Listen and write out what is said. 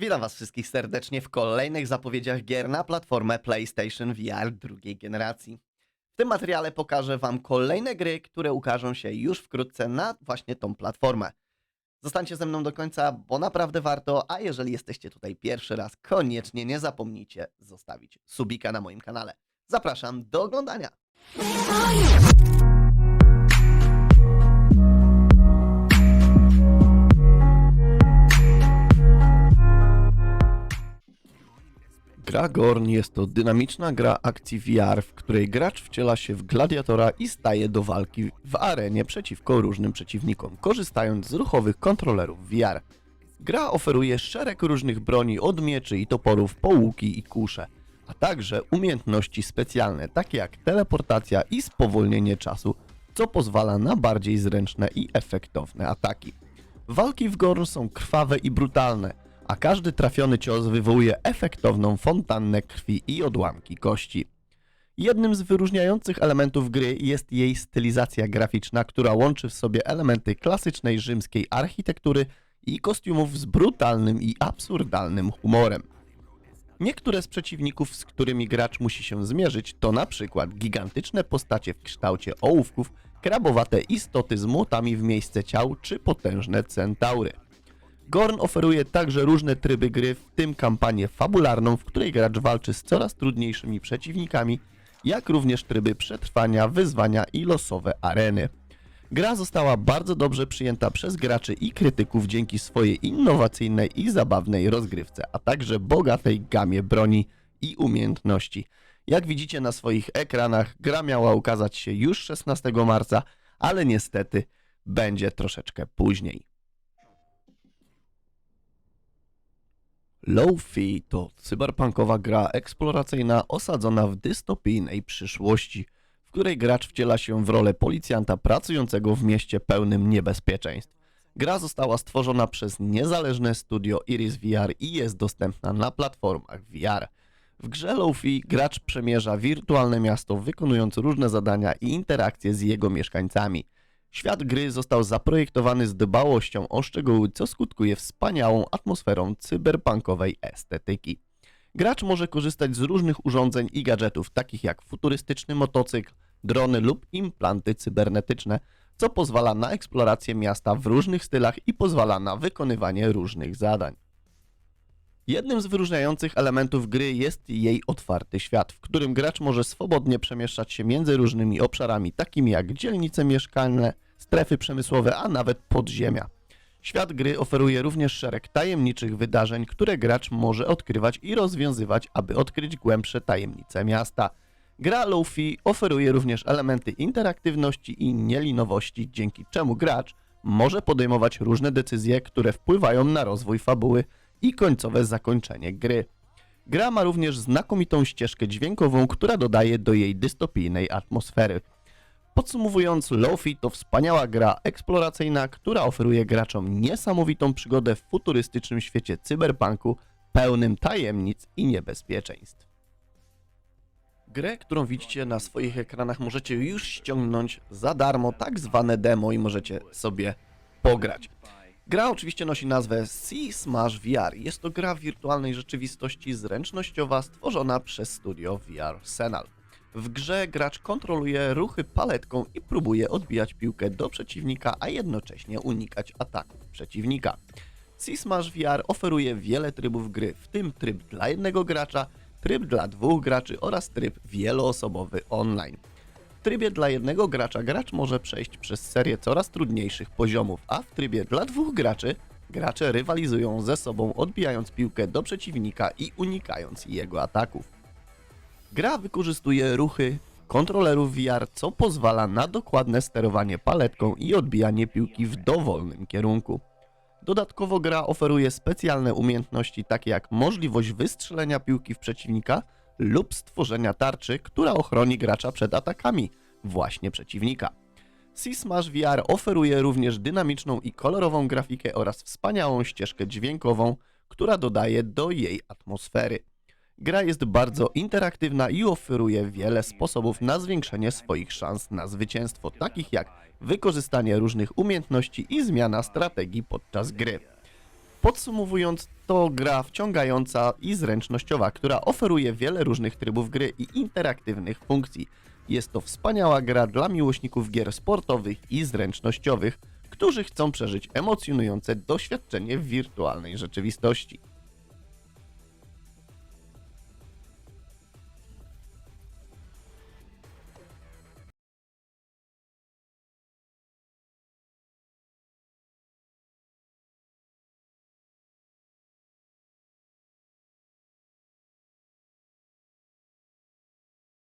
Witam Was wszystkich serdecznie w kolejnych zapowiedziach gier na platformę PlayStation VR drugiej generacji. W tym materiale pokażę Wam kolejne gry, które ukażą się już wkrótce na właśnie tą platformę. Zostańcie ze mną do końca, bo naprawdę warto, a jeżeli jesteście tutaj pierwszy raz, koniecznie nie zapomnijcie zostawić subika na moim kanale. Zapraszam do oglądania. Gra Gorn jest to dynamiczna gra akcji VR, w której gracz wciela się w gladiatora i staje do walki w arenie przeciwko różnym przeciwnikom, korzystając z ruchowych kontrolerów VR. Gra oferuje szereg różnych broni od mieczy i toporów po łuki i kusze, a także umiejętności specjalne, takie jak teleportacja i spowolnienie czasu, co pozwala na bardziej zręczne i efektowne ataki. Walki w Gorn są krwawe i brutalne, a każdy trafiony cios wywołuje efektowną fontannę krwi i odłamki kości. Jednym z wyróżniających elementów gry jest jej stylizacja graficzna, która łączy w sobie elementy klasycznej rzymskiej architektury i kostiumów z brutalnym i absurdalnym humorem. Niektóre z przeciwników, z którymi gracz musi się zmierzyć, to na przykład gigantyczne postacie w kształcie ołówków, krabowate istoty z młotami w miejsce ciał czy potężne centaury. Gorn oferuje także różne tryby gry, w tym kampanię fabularną, w której gracz walczy z coraz trudniejszymi przeciwnikami, jak również tryby przetrwania, wyzwania i losowe areny. Gra została bardzo dobrze przyjęta przez graczy i krytyków dzięki swojej innowacyjnej i zabawnej rozgrywce, a także bogatej gamie broni i umiejętności. Jak widzicie na swoich ekranach, gra miała ukazać się już 16 marca, ale niestety będzie troszeczkę później. Low-Fi to cyberpunkowa gra eksploracyjna osadzona w dystopijnej przyszłości, w której gracz wciela się w rolę policjanta pracującego w mieście pełnym niebezpieczeństw. Gra została stworzona przez niezależne studio Iris VR i jest dostępna na platformach VR. W grze Low-Fi gracz przemierza wirtualne miasto, wykonując różne zadania i interakcje z jego mieszkańcami. Świat gry został zaprojektowany z dbałością o szczegóły, co skutkuje wspaniałą atmosferą cyberpunkowej estetyki. Gracz może korzystać z różnych urządzeń i gadżetów, takich jak futurystyczny motocykl, drony lub implanty cybernetyczne, co pozwala na eksplorację miasta w różnych stylach i pozwala na wykonywanie różnych zadań. Jednym z wyróżniających elementów gry jest jej otwarty świat, w którym gracz może swobodnie przemieszczać się między różnymi obszarami, takimi jak dzielnice mieszkalne, strefy przemysłowe, a nawet podziemia. Świat gry oferuje również szereg tajemniczych wydarzeń, które gracz może odkrywać i rozwiązywać, aby odkryć głębsze tajemnice miasta. Gra Low-Fi oferuje również elementy interaktywności i nielinowości, dzięki czemu gracz może podejmować różne decyzje, które wpływają na rozwój fabuły i końcowe zakończenie gry. Gra ma również znakomitą ścieżkę dźwiękową, która dodaje do jej dystopijnej atmosfery. Podsumowując, Lofi to wspaniała gra eksploracyjna, która oferuje graczom niesamowitą przygodę w futurystycznym świecie cyberpunku, pełnym tajemnic i niebezpieczeństw. Grę, którą widzicie na swoich ekranach, możecie już ściągnąć za darmo, tak zwane demo i możecie sobie pograć. Gra oczywiście nosi nazwę Sea Smash VR. Jest to gra wirtualnej rzeczywistości zręcznościowa stworzona przez studio VR Senal. W grze gracz kontroluje ruchy paletką i próbuje odbijać piłkę do przeciwnika, a jednocześnie unikać ataków przeciwnika. Sea Smash VR oferuje wiele trybów gry, w tym tryb dla jednego gracza, tryb dla dwóch graczy oraz tryb wieloosobowy online. Trybie dla jednego gracza gracz może przejść przez serię coraz trudniejszych poziomów, a w trybie dla dwóch graczy gracze rywalizują ze sobą odbijając piłkę do przeciwnika i unikając jego ataków. Gra wykorzystuje ruchy kontrolerów VR, co pozwala na dokładne sterowanie paletką i odbijanie piłki w dowolnym kierunku. Dodatkowo gra oferuje specjalne umiejętności takie jak możliwość wystrzelenia piłki w przeciwnika lub stworzenia tarczy, która ochroni gracza przed atakami właśnie przeciwnika. Sea Smash VR oferuje również dynamiczną i kolorową grafikę oraz wspaniałą ścieżkę dźwiękową, która dodaje do jej atmosfery. Gra jest bardzo interaktywna i oferuje wiele sposobów na zwiększenie swoich szans na zwycięstwo, takich jak wykorzystanie różnych umiejętności i zmiana strategii podczas gry. Podsumowując, to gra wciągająca i zręcznościowa, która oferuje wiele różnych trybów gry i interaktywnych funkcji. Jest to wspaniała gra dla miłośników gier sportowych i zręcznościowych, którzy chcą przeżyć emocjonujące doświadczenie w wirtualnej rzeczywistości.